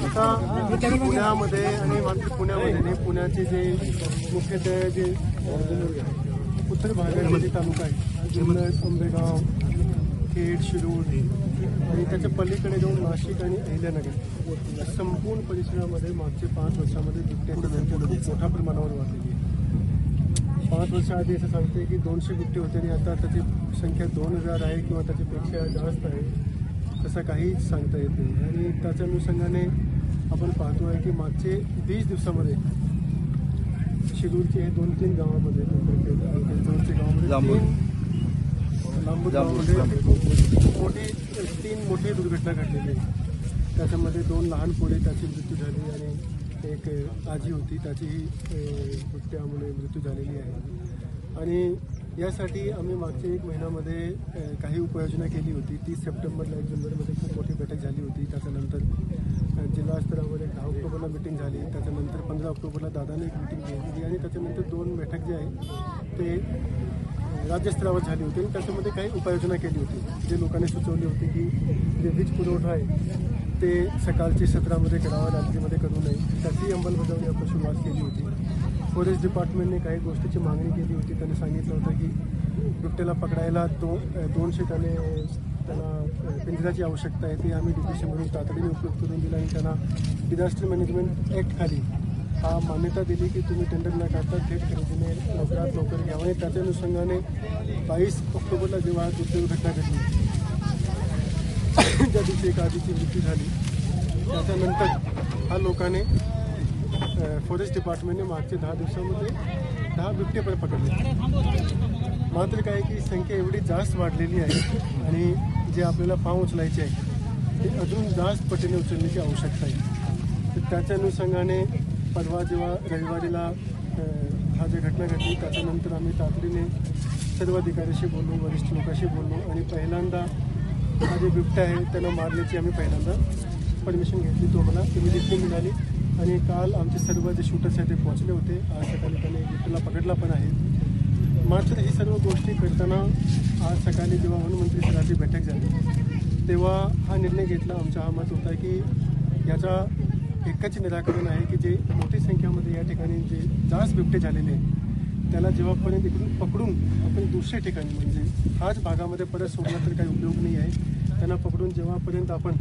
आता पुण्यामध्ये आणि मात्र पुण्यामध्ये पुण्याचे जे मुख्यतः जे उत्तर भागामध्ये जे तालुका आहे. जुन्नर आंबेगाव खेड शिरूर. आणि त्याच्या पलीकडे जाऊन नाशिक आणि अहिल्यानगर. संपूर्ण परिसरामध्ये मागचे पाच वर्षामध्ये बिबट्याची संख्या खूप मोठ्या प्रमाणावर वाढलेली आहे पाच वर्षाआधी असं सांगते की दोनशे बिबटे होते आणि आता त्याची संख्या दोन हजार आहे किंवा त्याच्यापेक्षा जास्त आहे तसं काहीच सांगता येत नाही. आणि त्याच्या अनुषंगाने आपण पाहतो आहे की मागचे वीस दिवसामध्ये शिरूरचे हे दोन तीन गावामध्ये जवळच्या गावामध्ये. लांबूर गावामध्ये मोठी तीन मोठी दुर्घटना घडलेली आहे. त्याच्यामध्ये दोन लहान पोरे त्याची मृत्यू झाली आणि एक आजी होती त्याचीही बिबट्यामुळे मृत्यू झालेली आहे. आणि यासाठी आम्ही मागच्या एक महिन्यामध्ये काही उपाययोजना केली होती. तीस सप्टेंबरला एक जुन्नरमध्ये खूप मोठी बैठक झाली होती. त्याच्यानंतर जिल्हास्तरावर जिल्हा स्तरावर एक दहा ऑक्टोबरला मिटिंग झाली. त्याच्यानंतर पंधरा ऑक्टोबरला दादाने एक मिटिंग घेतली आणि त्याच्यानंतर दोन बैठक जे आहे ते राज्यस्तरावर झाली होती आणि त्याच्यामध्ये काही उपाययोजना केली होती. जे लोकांनी सुचवली होती की जे वीज पुरवठा आहे ते सकाळची सत्रामध्ये करावा रात्रीमध्ये करू नये. त्याची अंमलबजावणी आपण सुरुवात केली होती. फॉरेस्ट डिपार्टमेंटने काही गोष्टीची मागणी केली होती. त्यांनी सांगितलं होतं की बिबट्याला पकडायला दो दोनशे त्याने त्यांना पिंजराची आवश्यकता आहे ती आम्ही डिपिशनमधून तातडीने उपयोग करून दिला आणि त्यांना डिझास्टर मॅनेजमेंट ॲक्ट खाली हा मान्यता दिली की तुम्ही टेंडर न काढता थेट खरेदीने लवकरात लवकर घ्यावं. आणि त्याच्या अनुषंगाने बावीस ऑक्टोबरला जेव्हा हा घटना घडली ज्या दिवशी एका आधीची मृत्यू झाली त्याच्यानंतर हा लोकाने फॉरेस्ट डिपार्टमेंटने मागच्या दहा दिवसामध्ये दहा बिबटे पण पकडले. मात्र काय की संख्या एवढी जास्त वाढलेली आहे आणि जे आपल्याला पाव उचलायचे आहे ते अजून जास्त पटीने उचलण्याची आवश्यकता आहे. तर त्याच्या अनुषंगाने परवा जेव्हा रविवारीला हा जे घटना घडली त्याच्यानंतर आम्ही तातडीने सर्व अधिकाऱ्याशी बोललो वरिष्ठ लोकांशी बोललो आणि पहिल्यांदा हा जे बिबटा आहे त्यांना मारण्याची आम्ही पहिल्यांदा परमिशन घेतली. तो मला इमिडिएटली मिळाली आणि काल आमचे सर्व जे शूटर्स आहेत ते पोहोचले होते. आज सकाळी त्याने बिबट्याला पकडला पण आहे. मात्र ही सर्व गोष्टी करताना आज सकाळी जेव्हा वनमंत्री सरांची बैठक झाली तेव्हा हा निर्णय घेतला आमचा हा मत होता की याचा एकच निराकरण आहे की जे मोठी संख्यामध्ये या ठिकाणी जे जास्त बिबटे झालेले आहेत त्याला जेव्हापर्यंत इकडून पकडून आपण दुसऱ्या ठिकाणी म्हणजे हाच भागामध्ये परत सोडला तर काही उपयोग नाही आहे. त्यांना पकडून जेव्हापर्यंत आपण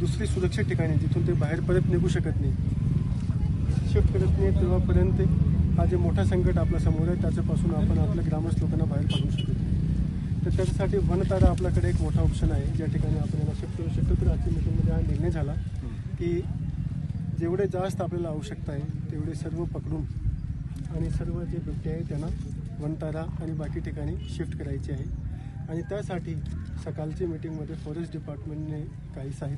दुसरी सुरक्षित ठिकाणी जिथून ते बाहेर परत निघू शकत नाही शिफ्ट करत नाही तेव्हापर्यंत हा जे मोठा संकट आपल्यासमोर आहे त्याच्यापासून आपण आपल्या ग्रामस्थ लोकांना बाहेर काढू शकतो. तर त्याच्यासाठी वनतारा आपल्याकडे एक मोठा ऑप्शन आहे. ज्या ठिकाणी आपण याला शिफ्ट करू शकतो. तर आजच्या मीटिंगमध्ये हा निर्णय झाला की जेवढे जास्त आपल्याला आवश्यकता आहे तेवढे सर्व पकडून आणि सर्व जे बिबटे आहे त्यांना वनतारा आणि बाकी ठिकाणी शिफ्ट करायची आहे. आणि त्यासाठी सकाळच्या मीटिंगमध्ये फॉरेस्ट डिपार्टमेंटने काही साहित्य